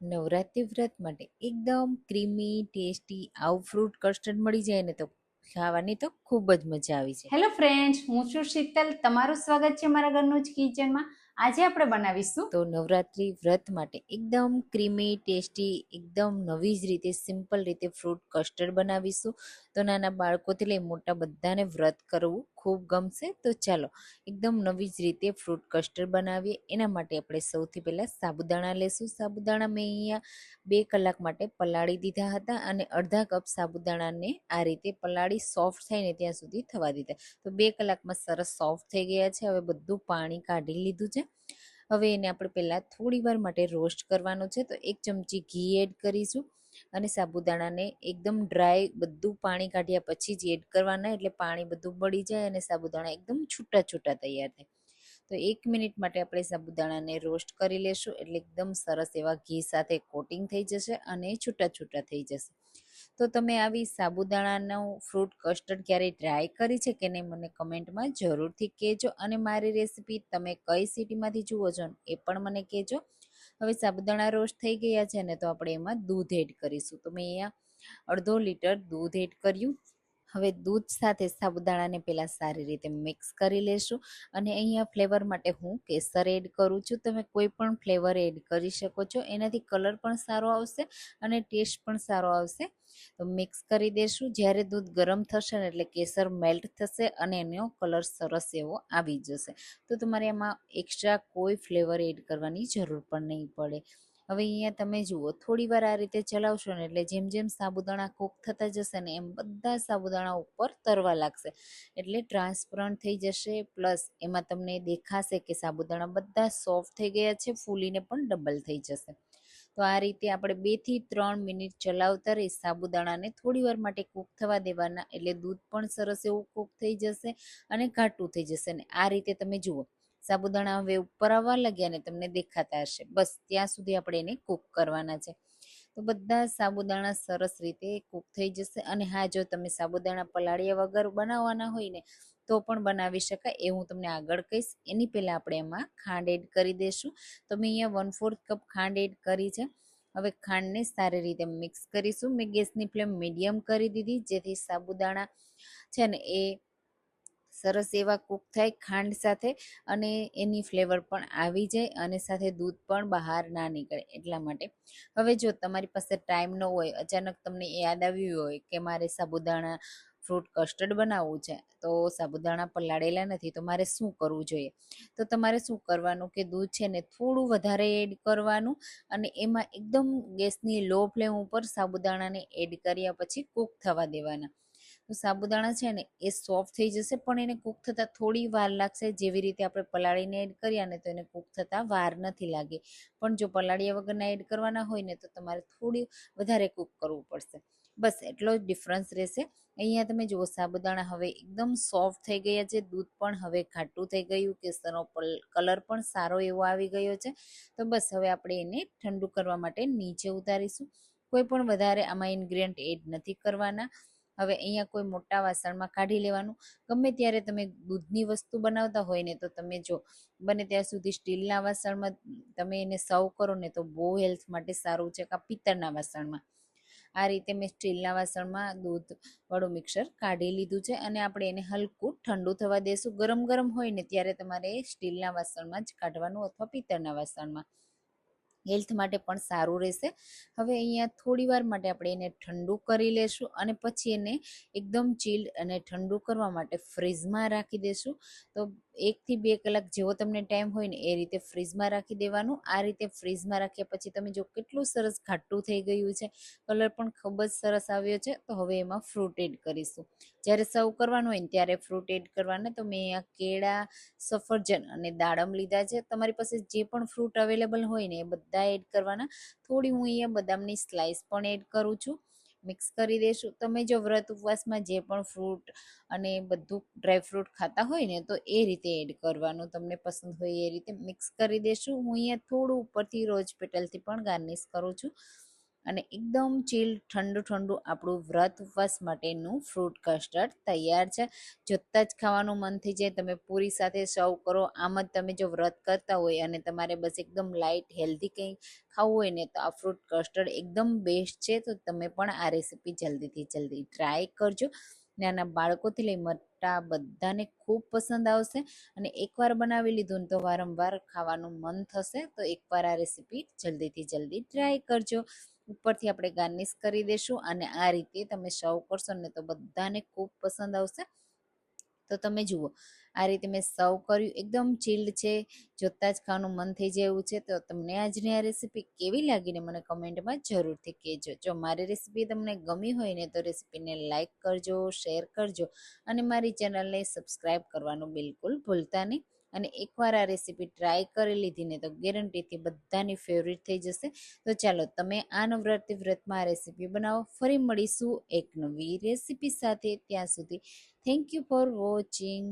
નવરાત્રિ વ્રત માટે એકદમ ક્રીમી ટેસ્ટી આવું ફ્રૂટ કસ્ટર્ડ મળી જાય ને તો ખાવાની તો ખૂબ જ મજા આવી છે હેલો ફ્રેન્ડ્સ હું છું શીતલ. તમારું સ્વાગત છે મારા ઘરનું જ કિચનમાં આજે આપણે બનાવીશું તો નવરાત્રિ વ્રત માટે એકદમ ક્રીમી ટેસ્ટી એકદમ નવી જ રીતે સિમ્પલ રીતે ફ્રૂટ કસ્ટર્ડ બનાવીશું. તો નાના બાળકોથી લઈ મોટા બધાને વ્રત કરવું ખૂબ ગમશે. તો ચાલો, એકદમ નવી જ રીતે ફ્રૂટ કસ્ટર્ડ બનાવીએ. એના માટે આપણે સૌથી પહેલાં સાબુદાણા લેશું. સાબુદાણા મેં અહીંયા બે કલાક માટે પલાળી દીધા હતા અને અડધા કપ સાબુદાણાને આ રીતે પલાળી સોફ્ટ થાય ને ત્યાં સુધી થવા દીધા. તો બે કલાકમાં સરસ સોફ્ટ થઈ ગયા છે. હવે બધું પાણી કાઢી લીધું છે. હવે એને આપણે પહેલાં થોડી વાર માટે રોસ્ટ કરવાનો છે. તો એક ચમચી ઘી એડ કરીશું અને સાબુદાણાને એકદમ ડ્રાય બધું પાણી કાઢ્યા પછી જ એડ કરવાના એટલે પાણી બધું બળી જાય અને સાબુદાણા એકદમ છૂટા છૂટા તૈયાર થાય. તો એક મિનિટ માટે આપણે સાબુદાણાને રોસ્ટ કરી લેશું એટલે એકદમ સરસ એવા ઘી સાથે કોટિંગ થઈ જશે અને છૂટા છૂટા થઈ જશે. તો તમે આવી સાબુદાણાનું ફ્રૂટ કસ્ટર્ડ ક્યારેય ટ્રાય કરી છે કે નહીં મને કમેન્ટમાં જરૂરથી કહેજો અને મારી રેસીપી તમે કઈ સિટીમાંથી જુઓ છો એ પણ મને કહેજો. હવે સાબુદાણા રોસ્ટ થઈ ગયા છે ને તો આપણે એમાં દૂધ એડ કરીશું. તો મેં અહીંયા અડધો લીટર દૂધ એડ કર્યું. હવે દૂધ સાથે સાબુદાણાને પહેલાં સારી રીતે મિક્સ કરી લેશું અને અહીંયા ફ્લેવર માટે હું કેસર એડ કરું છું. તમે કોઈ પણ ફ્લેવર એડ કરી શકો છો. એનાથી કલર પણ સારો આવશે અને ટેસ્ટ પણ સારો આવશે. તો મિક્સ કરી દેશું. જ્યારે દૂધ ગરમ થશે ને એટલે કેસર મેલ્ટ થશે અને એનો કલર સરસ એવો આવી જશે. તો તમારે એમાં એક્સ્ટ્રા કોઈ ફ્લેવર એડ કરવાની જરૂર પણ નહીં પડે. હવે અહીંયા તમે જુઓ, થોડી વાર આ રીતે ચલાવશો ને એટલે જેમ જેમ સાબુદાણા કૂક થતા જશે ને એમ બધા સાબુદાણા ઉપર તરવા લાગશે. એટલે ટ્રાન્સપરન્ટ થઈ જશે, પ્લસ એમાં તમને દેખાશે કે સાબુદાણા બધા સોફ્ટ થઈ ગયા છે, ફૂલીને પણ ડબલ થઈ જશે. તો આ રીતે આપણે બેથી ત્રણ મિનિટ ચલાવતા રહી સાબુદાણાને થોડી વાર માટે કૂક થવા દેવાના, એટલે દૂધ પણ સરસ એવું કૂક થઈ જશે અને ઘાટું થઈ જશે ને. આ રીતે તમે જુઓ સાબુદાણા હવે ઉપર આવવા લાગ્યા ને તમને દેખાતા હશે. બસ, ત્યાં સુધી આપણે એને કૂક કરવાના છે. તો બધા સાબુદાણા સરસ રીતે કૂક થઈ જશે અને હા, જો તમે સાબુદાણા પલાળ્યા વગર બનાવવાના હોય ને, તો પણ બનાવી શકાય. એ હું તમને આગળ કહીશ. એની પહેલાં આપણે એમાં ખાંડ એડ કરી દઈશું. તો મેં અહીંયા વન ફોર્થ કપ ખાંડ એડ કરી છે. હવે ખાંડને સારી રીતે મિક્સ કરીશું. મેં ગેસની ફ્લેમ મીડિયમ કરી દીધી. જેથી સાબુદાણા છે ને, એ સરસ એવા કૂક થાય ખાંડ સાથે અને એની ફ્લેવર પણ આવી જાય અને સાથે દૂધ પણ બહાર ના નીકળે એટલા માટે. હવે જો તમારી પાસે ટાઈમ ન હોય, અચાનક તમને યાદ આવ્યું હોય કે મારે સાબુદાણા ફ્રૂટ કસ્ટર્ડ બનાવવું છે, તો સાબુદાણા પલાળેલા નથી, તો મારે શું કરવું જોઈએ? તો તમારે શું કરવાનું કે દૂધ છે ને થોડું વધારે એડ કરવાનું અને એમાં એકદમ ગેસની લો ફ્લેમ ઉપર સાબુદાણાને એડ કર્યા પછી કૂક થવા દેવાના. સાબુદાણા છે ને, એ સોફ્ટ થઈ જશે, પણ એને કૂક થતાં થોડી વાર લાગશે. જેવી રીતે આપણે પલાળીને એડ કર્યા ને, તો એને કૂક થતાં વાર નથી લાગે. પણ જો પલાળ્યા વગરના એડ કરવાના હોય ને, તો તમારે થોડી વધારે કૂક કરવું પડશે. બસ એટલો જ ડિફરન્સ રહેશે. અહીંયા તમે જુઓ, સાબુદાણા હવે એકદમ સોફ્ટ થઈ ગયા છે. દૂધ પણ હવે ઘાટું થઈ ગયું. કેસરનો કલર પણ સારો એવો આવી ગયો છે. તો બસ હવે આપણે એને ઠંડુ કરવા માટે નીચે ઉતારીશું. કોઈ પણ વધારે આમાં ઇન્ગ્રીડિયન્ટ એડ નથી કરવાના. હવે અહીંયા કોઈ મોટા વાસણમાં કાઢી લેવાનું. ગમે ત્યારે તમે દૂધની વસ્તુ બનાવતા હોય ને તો તમે જો, બને ત્યાં સુધી સ્ટીલના વાસણમાં તમે એને સર્વ કરો ને તો બહુ હેલ્થ માટે સારું છે કાં પિત્તળના વાસણમાં. આ રીતે મેં સ્ટીલના વાસણમાં દૂધ વાળું મિક્સર કાઢી લીધું છે અને આપણે એને હલકું ઠંડુ થવા દેશું. ગરમ ગરમ હોય ને ત્યારે તમારે સ્ટીલના વાસણમાં જ કાઢવાનું અથવા પિત્તળના વાસણમાં. હેલ્થ માટે પણ સારું રહેશે. હવે અહીંયા થોડી વાર માટે આપણે એને ઠંડુ કરી લેશું અને પછી એને એકદમ ચીલ્ડ અને ઠંડુ કરવા માટે ફ્રીઝમાં રાખી દેશું. તો એકથી બે કલાક જેવો તમને ટાઈમ હોય ને એ રીતે ફ્રીઝમાં રાખી દેવાનું. આ રીતે ફ્રીઝમાં રાખ્યા પછી તમે જો કેટલું સરસ ઘાટું થઈ ગયું છે, કલર પણ ખૂબ જ સરસ આવ્યો છે, તો હવે એમાં ફ્રૂટ એડ કરીશું. જ્યારે સર્વ કરવાનું હોય ને ત્યારે ફ્રૂટ એડ કરવાના. તો મેં અહીંયા કેળા, સફરજન અને દાડમ લીધા છે. તમારી પાસે જે પણ ફ્રૂટ અવેલેબલ હોય ને એ બધા એડ કરવાના. થોડી હું અહીંયા બદામની સ્લાઇસ પણ એડ કરું છું. મિક્સ કરી દઈશું તમે જો વ્રત ઉપવાસમાં જે પણ ફ્રૂટ અને બધું ડ્રાયફ્રૂટ ખાતા હોય ને, તો એ રીતે એડ કરવાનું. તમને પસંદ હોય એ રીતે મિક્સ કરી દઈશું હું અહીંયા થોડું ઉપરથી રોજ પેટલથી પણ ગાર્નિશ કરું છું. અને એકદમ ચીલ ઠંડુ ઠંડુ આપણું વ્રત ઉપવાસ માટેનું ફ્રૂટ કસ્ટર્ડ તૈયાર છે. જોતાં જ ખાવાનું મન થઈ જાય, તમે પૂરી સાથે સર્વ કરો. આમ જ તમે જો વ્રત કરતા હોય અને તમારે બસ એકદમ લાઇટ હેલ્ધી કંઈ ખાવું હોય ને તો આ ફ્રૂટ કસ્ટર્ડ એકદમ બેસ્ટ છે. તો તમે પણ આ રેસીપી જલ્દીથી જલ્દી ટ્રાય કરજો. નાના બાળકોથી લઈ મોટા બધાને ખૂબ પસંદ આવશે. અને એકવાર બનાવી લીધું તો વારંવાર ખાવાનું મન થશે, તો એકવાર આ રેસીપી જલ્દીથી જલ્દી ટ્રાય કરજો. ઉપરથી આપણે ગાર્નિશ કરી દેશું અને આ રીતે તમે સર્વ કરશો ને તો બધાને ખૂબ પસંદ આવશે. તો તમે જુઓ, આ રીતે મેં સર્વ કર્યું, એકદમ ચીલ્ડ છે, જોતાં જ ખાવાનું મન થઈ જાય એવું છે. તો તમને આજની આ રેસીપી કેવી લાગીને મને કમેન્ટમાં જરૂરથી કહેજો. જો મારી રેસીપી તમને ગમી હોય ને તો રેસીપીને લાઇક કરજો શેર કરજો અને મારી ચેનલને સબસ્ક્રાઈબ કરવાનું બિલકુલ ભૂલતા નહીં. અને એકવાર આ રેસીપી ટ્રાય કરી લીધી ને તો ગેરંટીથી બધાની ફેવરિટ થઈ જશે. તો ચાલો, તમે આ નવરાત્રિ વ્રતમાં આ રેસીપી બનાવો. ફરી મળીશું એક નવી રેસીપી સાથે. ત્યાં સુધી થેન્ક યુ ફોર વોચિંગ